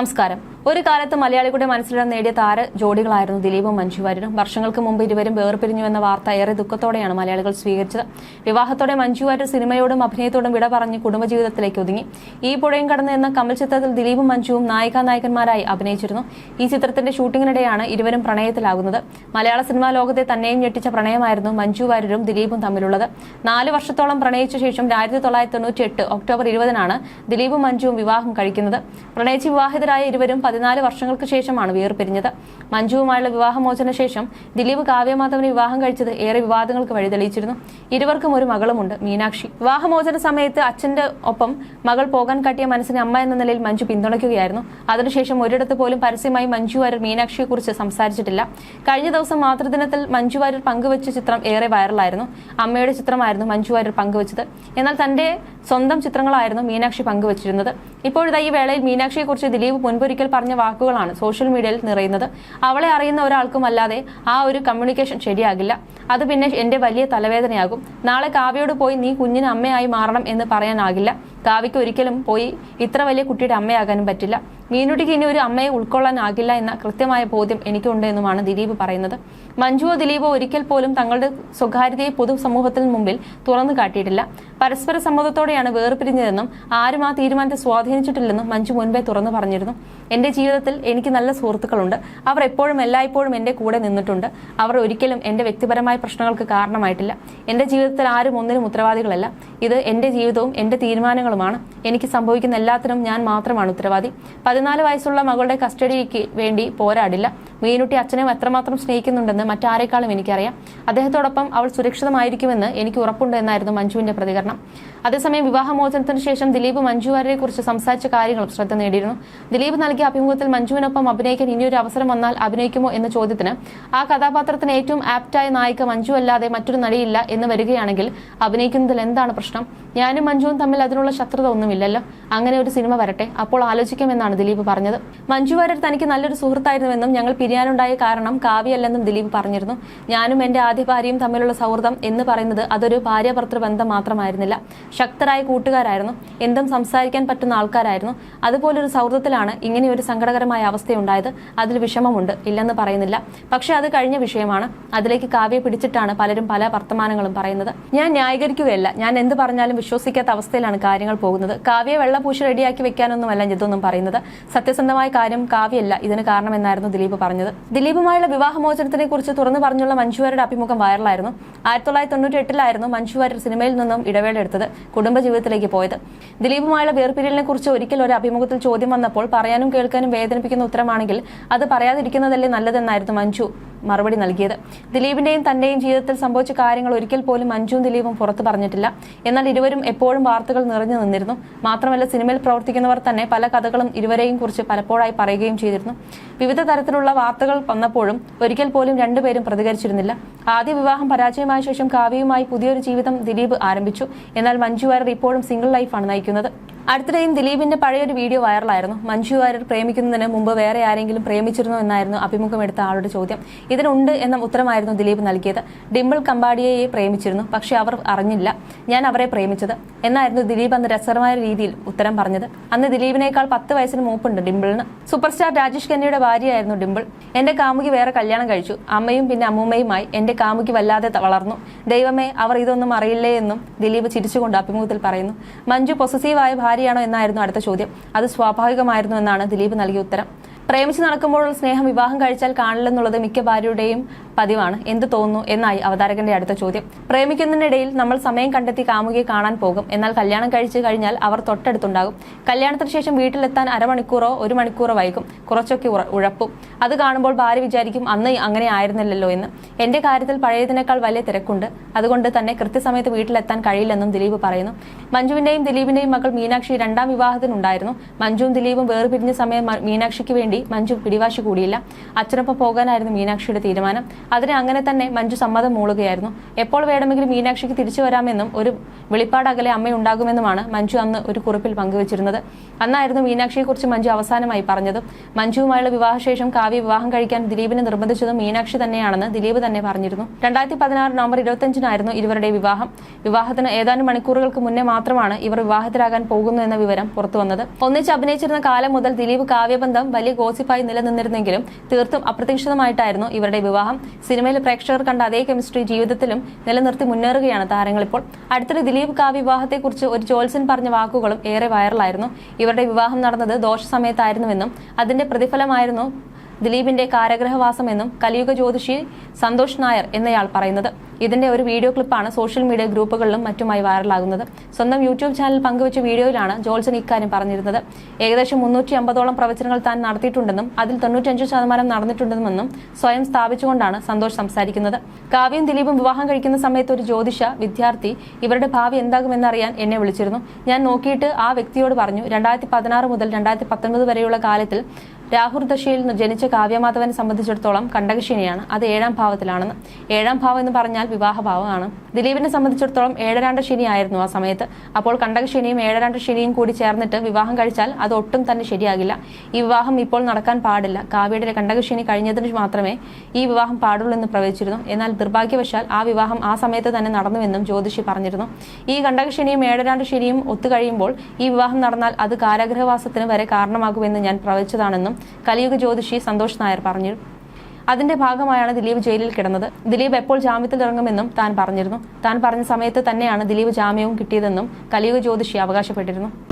നമസ്കാരം. ഒരു കാലത്ത് മലയാളികളുടെ മനസ്സിലിടം നേടിയ താര ജോഡികളായിരുന്നു ദിലീപും മഞ്ജുവാര്യരും വർഷങ്ങൾക്ക് മുമ്പ് ഇരുവരും വേർപിരിഞ്ഞു എന്ന വാർത്ത ഏറെ ദുഃഖത്തോടെയാണ് മലയാളികൾ സ്വീകരിച്ചത്. വിവാഹത്തോടെ മഞ്ജു വാര്യർ സിനിമയോടും അഭിനയത്തോടും വിട പറഞ്ഞ് കുടുംബജീവിതത്തിലേക്ക് ഒതുങ്ങി. ഈ പുഴയും കടന്നു എന്ന കമൽ ചിത്രത്തിൽ ദിലീപും മഞ്ജുവും നായികാ നായകന്മാരായി അഭിനയിച്ചിരുന്നു. ഈ ചിത്രത്തിന്റെ ഷൂട്ടിങ്ങിനിടെയാണ് ഇരുവരും പ്രണയത്തിലാകുന്നത്. മലയാള സിനിമാ ലോകത്തെ തന്നെയും ഞെട്ടിച്ച പ്രണയമായിരുന്നു മഞ്ജു വാര്യരും ദിലീപും തമ്മിലുള്ളത്. നാല് വർഷത്തോളം പ്രണയിച്ച ശേഷം ആയിരത്തി തൊള്ളായിരത്തി തൊണ്ണൂറ്റി എട്ട് ഒക്ടോബർ ഇരുപതിനാണ് ദിലീപും മഞ്ജുവും വിവാഹം കഴിക്കുന്നത്. പ്രണയിച്ച് വിവാഹിതരായ ഇരുവരും പതിനാല് വർഷങ്ങൾക്ക് ശേഷമാണ് വേർപിരിഞ്ഞത്. മഞ്ജുവുമായുള്ള വിവാഹമോചന ശേഷം ദിലീപ് കാവ്യമാധവനെ വിവാഹം കഴിച്ചത് ഏറെ വിവാദങ്ങൾക്ക് വഴിതെളിയിച്ചിരുന്നു ഇരുവർക്കും ഒരു മകളുമുണ്ട് മീനാക്ഷി. വിവാഹമോചന സമയത്ത് അച്ഛന്റെ ഒപ്പം മകൾ പോകാൻ കാട്ടിയ മനസ്സിന് അമ്മ എന്ന നിലയിൽ മഞ്ജു പിന്തുണയ്ക്കുകയായിരുന്നു. അതിനുശേഷം ഒരിടത്ത് പോലും പരസ്യമായി മഞ്ജു വാര്യർ മീനാക്ഷിയെക്കുറിച്ച് സംസാരിച്ചിട്ടില്ല. കഴിഞ്ഞ ദിവസം മാതൃദിനത്തിൽ മഞ്ജു വാര്യർ പങ്കുവച്ച ചിത്രം ഏറെ വൈറലായിരുന്നു. അമ്മയുടെ ചിത്രമായിരുന്നു മഞ്ജു വാര്യർ പങ്കുവച്ചത്. എന്നാൽ തന്റെ സ്വന്തം ചിത്രങ്ങളായിരുന്നു മീനാക്ഷി പങ്കുവച്ചിരുന്നത്. ഇപ്പോഴത്തെ ഈ വേളയിൽ മീനാക്ഷിയെക്കുറിച്ച് ദിലീപ് മുൻപൊരിക്കൽ പറഞ്ഞ വാക്കുകളാണ് സോഷ്യൽ മീഡിയയിൽ നിറയുന്നത്. അവളെ അറിയുന്ന ഒരാൾക്കും അല്ലാതെ ആ ഒരു കമ്മ്യൂണിക്കേഷൻ ശരിയാകില്ല. അത് പിന്നെ എന്റെ വലിയ തലവേദനയാകും. നാളെ കാവ്യയോട് പോയി നീ കുഞ്ഞിന് അമ്മയായി മാറണം എന്ന് പറയാനാകില്ല. കാവ്യയ്ക്ക് ഒരിക്കലും പോയി ഇത്ര വലിയ കുട്ടിയുടെ അമ്മയാകാനും പറ്റില്ല. മീനുട്ടിക്ക് ഇനി ഒരു അമ്മയെ ഉൾക്കൊള്ളാനാകില്ല എന്ന കൃത്യമായ ബോധ്യം എനിക്കുണ്ട് എന്നുമാണ് ദിലീപ് പറയുന്നത്. മഞ്ജുവോ ദിലീപോ ഒരിക്കൽ പോലും തങ്ങളുടെ സ്വകാര്യതയെ പൊതുസമൂഹത്തിന് മുമ്പിൽ തുറന്നു കാട്ടിയിട്ടില്ല. പരസ്പര സമ്മതത്തോടെയാണ് വേർപിരിഞ്ഞതെന്നും ആരും ആ തീരുമാനത്തെ സ്വാധീനിച്ചിട്ടില്ലെന്നും മഞ്ജു മുൻപേ തുറന്നു പറഞ്ഞിരുന്നു. എന്റെ ജീവിതത്തിൽ എനിക്ക് നല്ല സുഹൃത്തുക്കളുണ്ട്. അവർ എപ്പോഴും എല്ലായ്പ്പോഴും എന്റെ കൂടെ നിന്നിട്ടുണ്ട്. അവർ ഒരിക്കലും എന്റെ വ്യക്തിപരമായ പ്രശ്നങ്ങൾക്ക് കാരണമായിട്ടില്ല. എന്റെ ജീവിതത്തിൽ ആരും ഒന്നിനും ഉത്തരവാദികളല്ല. ഇത് എന്റെ ജീവിതവും എന്റെ തീരുമാനങ്ങളുമാണ്. എനിക്ക് സംഭവിക്കുന്ന എല്ലാത്തിനും ഞാൻ മാത്രമാണ് ഉത്തരവാദി. പതിനാല് വയസ്സുള്ള മകളുടെ കസ്റ്റഡിക്ക് വേണ്ടി പോരാടില്ല. മീനുട്ടി അച്ഛനെ എത്രമാത്രം സ്നേഹിക്കുന്നുണ്ടെന്ന് മറ്റാരെക്കാളും എനിക്കറിയാം. അദ്ദേഹത്തോടൊപ്പം അവൾ സുരക്ഷിതമായിരിക്കുമെന്ന് എനിക്ക് ഉറപ്പുണ്ട് എന്നായിരുന്നു മഞ്ജുവിന്റെ പ്രതികരണം. അതേസമയം വിവാഹമോചനത്തിന് ശേഷം ദിലീപ് മഞ്ജു വാര്യരെ കുറിച്ച് സംസാരിച്ച കാര്യങ്ങളും ശ്രദ്ധ നേടിയിരുന്നു. ദിലീപ് നൽകിയ അഭിമുഖത്തിൽ മഞ്ജുവിനൊപ്പം അഭിനയിക്കാൻ ഇനിയൊരു അവസരം വന്നാൽ അഭിനയിക്കുമോ എന്ന ചോദ്യത്തിന് ആ കഥാപാത്രത്തിന് ഏറ്റവും ആപ്റ്റായ നായിക മഞ്ജു അല്ലാതെ മറ്റൊരു നടിയില്ല എന്ന് വരികയാണെങ്കിൽ അഭിനയിക്കുന്നതിൽ എന്താണ് പ്രശ്നം? ഞാനും മഞ്ജുവും തമ്മിൽ അതിനുള്ള ശത്രുത ഒന്നുമില്ലല്ലോ. അങ്ങനെ ഒരു സിനിമ വരട്ടെ. അപ്പോൾ ആലോചിക്കാമെന്നാണ് ദിലീപ് പറഞ്ഞത്. മഞ്ജു വാര്യർ തനിക്ക് നല്ലൊരു സുഹൃത്തായിരുന്നുവെന്നും ഞങ്ങൾ പിരിയാനുണ്ടായ കാരണം കാവ്യല്ലെന്നും ദിലീപ് പറഞ്ഞിരുന്നു. ഞാനും എന്റെ ആദ്യ ഭാര്യയും തമ്മിലുള്ള സൗഹൃദം എന്ന് പറയുന്നത് അതൊരു ഭാര്യ ഭർത്തൃ ബന്ധം മാത്രമായിരുന്നില്ല. ശക്തരായ കൂട്ടുകാരായിരുന്നു. എന്തും സംസാരിക്കാൻ പറ്റുന്ന ആൾക്കാരായിരുന്നു. അതുപോലൊരു സൗഹൃദത്തിലാണ് ഇങ്ങനെ ഒരു സങ്കടകരമായ അവസ്ഥയുണ്ടായത്. അതിൽ വിഷമമുണ്ട്. ഇല്ലെന്ന് പറയുന്നില്ല. പക്ഷേ അത് കഴിഞ്ഞ വിഷയമാണ്. അതിലേക്ക് കാവ്യ പിടിച്ചിട്ടാണ് പലരും പല വർത്തമാനങ്ങളും പറയുന്നത്. ഞാൻ ന്യായീകരിക്കുകയല്ല. ഞാൻ എന്ത് പറഞ്ഞാലും വിശ്വസിക്കാത്ത അവസ്ഥയിലാണ് കാര്യങ്ങൾ പോകുന്നത്. കാവ്യ വെള്ളപൂശി റെഡിയാക്കി വെക്കാനൊന്നുമല്ല ഇതൊന്നും പറയുന്നത്. സത്യസന്ധമായ കാര്യം കാവ്യല്ല ഇതിന് കാരണമെന്നായിരുന്നു ദിലീപ് പറഞ്ഞത്. ദിലീപുമായുള്ള വിവാഹമോചനത്തിനെ കുറിച്ച് തുറന്നു പറഞ്ഞുള്ള മഞ്ജുവാരുടെ അഭിമുഖം വൈറലായിരുന്നു. ആയിരത്തി തൊള്ളായിരത്തി തൊണ്ണൂറ്റി എട്ടിലായിരുന്നു മഞ്ജുവാര്യർ സിനിമയിൽ നിന്നും ഇടവേള എടുത്തത് കുടുംബജീവിതത്തിലേക്ക് പോയത്. ദിലീപുമായുള്ള വേർപിരിയലിനെ കുറിച്ച് ഒരിക്കൽ ഒരു അഭിമുഖത്തിൽ ചോദ്യം വന്നപ്പോൾ പറയാനും കേൾക്കാനും വേദനിപ്പിക്കുന്ന ഉത്തരമാണെങ്കിൽ അത് പറയാതിരിക്കുന്നതല്ലേ നല്ലതെന്നായിരുന്നു മഞ്ജു മറുപടി നൽകിയത്. ദിലീപിന്റെയും തന്റെയും ജീവിതത്തിൽ സംഭവിച്ച കാര്യങ്ങൾ ഒരിക്കൽ പോലും മഞ്ജുവും ദിലീപും പുറത്തു പറഞ്ഞിട്ടില്ല. എന്നാൽ ഇരുവരും എപ്പോഴും വാർത്തകൾ നിറഞ്ഞു നിന്നിരുന്നു. മാത്രമല്ല സിനിമയിൽ പ്രവർത്തിക്കുന്നവർ തന്നെ പല കഥകളും ഇരുവരെയും കുറിച്ച് പലപ്പോഴായി പറയുകയും ചെയ്തിരുന്നു. വിവിധ തരത്തിലുള്ള വാർത്തകൾ വന്നപ്പോഴും ഒരിക്കൽ പോലും രണ്ടുപേരും പ്രതികരിച്ചിരുന്നില്ല. ആദ്യ വിവാഹം പരാജയമായ ശേഷം കാവ്യയുമായി പുതിയൊരു ജീവിതം ദിലീപ് ആരംഭിച്ചു. എന്നാൽ മഞ്ജു വാര്യർ ഇപ്പോഴും സിംഗിൾ ലൈഫാണ് നയിക്കുന്നത്. അടുത്തിടെയും ദിലീപിന്റെ പഴയൊരു വീഡിയോ വൈറലായിരുന്നു. മഞ്ജു വാര്യർ പ്രേമിക്കുന്നതിന് മുമ്പ് വേറെ ആരെങ്കിലും പ്രേമിച്ചിരുന്നോ എന്നായിരുന്നു അഭിമുഖം എടുത്ത ആളുടെ ചോദ്യം. ഇതിനുണ്ട് എന്ന ഉത്തരമായിരുന്നു ദിലീപ് നൽകിയത്. ഡിംപിൾ കമ്പാടിയെ പ്രേമിച്ചിരുന്നു പക്ഷെ അവർ അറിഞ്ഞില്ല ഞാൻ അവരെ പ്രേമിച്ചത് എന്നായിരുന്നു ദിലീപ് അന്ന് രസകരമായ രീതിയിൽ ഉത്തരം പറഞ്ഞത്. അന്ന് ദിലീപിനേക്കാൾ പത്ത് വയസ്സിന് മൂപ്പുണ്ട് ഡിംപിളിന് സൂപ്പർസ്റ്റാർ രാജേഷ് ഖന്നയുടെ ഭാര്യയായിരുന്നു ഡിംപിൾ എന്റെ കാമുകി വേറെ കല്യാണം കഴിച്ചു. അമ്മയും പിന്നെ അമ്മൂമ്മയുമായി എന്റെ കാമുകി വല്ലാതെ വളർന്നു. ദൈവമേ അവർ ഇതൊന്നും അറിയില്ലേ എന്നും ദിലീപ് ചിരിച്ചുകൊണ്ട് അഭിമുഖത്തിൽ പറയുന്നു. മഞ്ജു പൊസസീവായ ഭാര്യയാണോ എന്നായിരുന്നു അടുത്ത ചോദ്യം. അത് സ്വാഭാവികമായിരുന്നു എന്നാണ് ദിലീപ് നൽകിയ ഉത്തരം. പ്രേമിച്ച് നടക്കുമ്പോഴുള്ള സ്നേഹം വിവാഹം കഴിച്ചാൽ കാണില്ലെന്നുള്ളത് മിക്ക ഭാര്യയുടെയും പതിവാണ്. എന്ത് തോന്നുന്നു എന്നായി അവതാരകന്റെ അടുത്ത ചോദ്യം. പ്രേമിക്കുന്നതിനിടയിൽ നമ്മൾ സമയം കണ്ടെത്തി കാമുകിയെ കാണാൻ പോകും. എന്നാൽ കല്യാണം കഴിച്ചു കഴിഞ്ഞാൽ അവർ തൊട്ടടുത്തുണ്ടാകും. കല്യാണത്തിന് ശേഷം വീട്ടിലെത്താൻ അരമണിക്കൂറോ ഒരു മണിക്കൂറോ വൈകും. കുറച്ചൊക്കെ ഉഴപ്പും. അത് കാണുമ്പോൾ ഭാര്യ വിചാരിക്കും അന്ന് അങ്ങനെ ആയിരുന്നില്ലല്ലോ എന്ന്. എന്റെ കാര്യത്തിൽ പഴയതിനേക്കാൾ വലിയ തിരക്കുണ്ട്. അതുകൊണ്ട് തന്നെ കൃത്യസമയത്ത് വീട്ടിലെത്താൻ കഴിയില്ലെന്നും ദിലീപ് പറയുന്നു. മഞ്ജുവിന്റെയും ദിലീപിന്റെയും മകൾ മീനാക്ഷി രണ്ടാം വിവാഹത്തിനുണ്ടായിരുന്നു. മഞ്ജുവും ദിലീപും വേർപിരിഞ്ഞ സമയം മീനാക്ഷിക്ക് വേണ്ടി മഞ്ജു പിടിവാശി കൂടിയില്ല. അച്ഛനൊപ്പം പോകാനായിരുന്നു മീനാക്ഷിയുടെ തീരുമാനം. അതിന് അങ്ങനെ തന്നെ മഞ്ജു സമ്മതം മൂളുകയായിരുന്നു. എപ്പോൾ വേണമെങ്കിലും മീനാക്ഷിക്ക് തിരിച്ചു വരാമെന്നും ഒരു വെളിപ്പാടകലെ അമ്മയുണ്ടാകുമെന്നുമാണ് മഞ്ജു അന്ന് ഒരു കുറിപ്പിൽ പങ്കുവച്ചിരുന്നത്. അന്നായിരുന്നു മീനാക്ഷിയെക്കുറിച്ച് മഞ്ജു അവസാനമായി പറഞ്ഞത്. മഞ്ജുവുമായുള്ള വിവാഹശേഷം കാവ്യ വിവാഹം കഴിക്കാൻ ദിലീപിനെ നിർബന്ധിച്ചതും മീനാക്ഷി തന്നെയാണെന്ന് ദിലീപ് തന്നെ പറഞ്ഞിരുന്നു. രണ്ടായിരത്തി പതിനാറ് നവംബർ ഇരുപത്തിയഞ്ചിനായിരുന്നു ഇവരുടെ വിവാഹം. വിവാഹത്തിന് ഏതാനും മണിക്കൂറുകൾക്ക് മുന്നേ മാത്രമാണ് ഇവർ വിവാഹത്തിലാകാൻ പോകുന്നു എന്ന വിവരം പുറത്തുവന്നത് ഒന്നിച്ച് അഭിനയിച്ചിരുന്ന കാലം മുതൽ ദിലീപ് കാവ്യബന്ധം വലിയ ഗോസിപ്പായി നിലനിന്നിരുന്നെങ്കിലും തീർത്തും അപ്രതീക്ഷിതമായിട്ടായിരുന്നു ഇവരുടെ വിവാഹം. സിനിമയിൽ പ്രേക്ഷകർ കണ്ട അതേ കെമിസ്ട്രി ജീവിതത്തിലും നിലനിർത്തി മുന്നേറുകയാണ് താരങ്ങൾ ഇപ്പോൾ. അടുത്തിടെ ദിലീപ് കാ വിവാഹത്തെക്കുറിച്ച് ഒരു ജോൽസൻ പറഞ്ഞ വാക്കുകളും ഏറെ വൈറലായിരുന്നു ഇവരുടെ വിവാഹം നടന്നത് ദോഷ സമയത്തായിരുന്നുവെന്നും അതിന്റെ പ്രതിഫലമായിരുന്നു ദിലീപിന്റെ കാരാഗ്രഹവാസമെന്നും കലിയുഗ ജ്യോതിഷി സന്തോഷ് നായർ എന്നയാൾ പറയുന്നത്. ഇതിന്റെ ഒരു വീഡിയോ ക്ലിപ്പാണ് സോഷ്യൽ മീഡിയ ഗ്രൂപ്പുകളിലും മറ്റുമായി വൈറലാകുന്നത്. സ്വന്തം യൂട്യൂബ് ചാനൽ പങ്കുവച്ച വീഡിയോയിലാണ് ജോൾസൺ ഇക്കാര്യം പറഞ്ഞിരുന്നത്. ഏകദേശം മുന്നൂറ്റി അമ്പതോളം പ്രവചനങ്ങൾ താൻ നടത്തിയിട്ടുണ്ടെന്നും അതിൽ തൊണ്ണൂറ്റഞ്ച് ശതമാനം നടന്നിട്ടുണ്ടെന്നും സ്വയം സ്ഥാപിച്ചുകൊണ്ടാണ് സന്തോഷ് സംസാരിക്കുന്നത്. കാവ്യം ദിലീപും വിവാഹം കഴിക്കുന്ന സമയത്ത് ഒരു ജ്യോതിഷ വിദ്യാർത്ഥി ഇവരുടെ ഭാവി എന്താകുമെന്നറിയാൻ എന്നെ വിളിച്ചിരുന്നു. ഞാൻ നോക്കിയിട്ട് ആ വ്യക്തിയോട് പറഞ്ഞു രണ്ടായിരത്തി പതിനാറ് മുതൽ രണ്ടായിരത്തി പത്തൊൻപത് വരെയുള്ള കാലത്തിൽ രാഹുൽ ദശയിൽ ജനിച്ച കാവ്യമാധവനെ സംബന്ധിച്ചിടത്തോളം കണ്ടകശിനിയാണ്. അത് ഏഴാം ഭാവത്തിലാണെന്ന്. ഏഴാം ഭാവം എന്ന് പറഞ്ഞാൽ വിവാഹഭാവമാണ്. ദിലീപിനെ സംബന്ധിച്ചിടത്തോളം ഏഴരാണ്ട് ശനിയായിരുന്നു ആ സമയത്ത്. അപ്പോൾ കണ്ടകശനിയും ഏഴരാണ്ട് ശനിയും കൂടി ചേർന്നിട്ട് വിവാഹം കഴിച്ചാൽ അത് ഒട്ടും തന്നെ ശരിയാകില്ല. ഈ വിവാഹം ഇപ്പോൾ നടക്കാൻ പാടില്ല. കാവ്യയുടെ കണ്ടകശനി കഴിഞ്ഞതിന് മാത്രമേ ഈ വിവാഹം പാടുള്ളൂ എന്ന് പ്രവചിച്ചിരുന്നു. എന്നാൽ നിർഭാഗ്യവശാൽ ആ വിവാഹം ആ സമയത്ത് തന്നെ നടന്നുവെന്നും ജ്യോതിഷി പറഞ്ഞിരുന്നു. ഈ കണ്ടകശനിയും ഏഴരാണ്ട് ശനിയും ഒത്തുകഴിയുമ്പോൾ ഈ വിവാഹം നടന്നാൽ അത് കാരാഗ്രഹവാസത്തിന് വരെ കാരണമാകുമെന്ന് ഞാൻ പ്രവചിച്ചതാണെന്നും കലിയുഗ ജ്യോതിഷി സന്തോഷ് നായർ പറഞ്ഞു അതിന്റെ ഭാഗമായാണ് ദിലീപ് ജയിലിൽ കിടന്നത്. ദിലീപ് എപ്പോൾ ജാമ്യത്തിൽ ഇറങ്ങുമെന്നും താൻ പറഞ്ഞിരുന്നു. താൻ പറഞ്ഞ സമയത്ത് തന്നെയാണ് ദിലീപ് ജാമ്യവും കിട്ടിയതെന്നും കലിയുഗ ജ്യോതിഷി അവകാശപ്പെട്ടിരുന്നു.